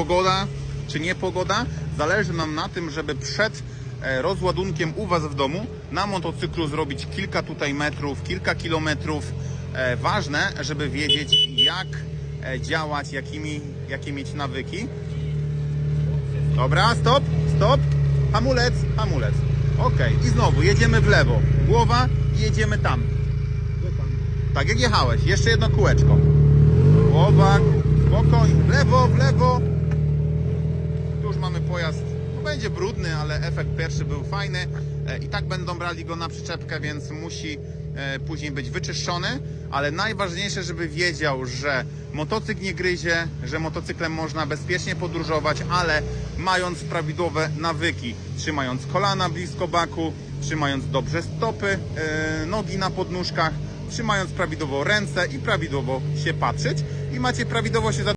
pogoda czy nie pogoda, zależy nam na tym, żeby przed e, rozładunkiem u Was w domu na motocyklu zrobić kilka tutaj metrów, kilka kilometrów. E, Ważne, żeby wiedzieć jak e, działać, jakimi, jakie mieć nawyki. Dobra, stop, stop. Hamulec, hamulec. Ok, i znowu jedziemy w lewo. Głowa i jedziemy tam. Tak jak jechałeś. Jeszcze jedno kółeczko. Głowa, spokojnie. Będzie brudny, ale efekt pierwszy był fajny. E, I tak będą brali go na przyczepkę, więc musi e, później być wyczyszczony. Ale najważniejsze, żeby wiedział, że motocykl nie gryzie, że motocyklem można bezpiecznie podróżować, ale mając prawidłowe nawyki, trzymając kolana blisko baku, trzymając dobrze stopy, e, nogi na podnóżkach, trzymając prawidłowo ręce i prawidłowo się patrzeć i macie prawidłowo się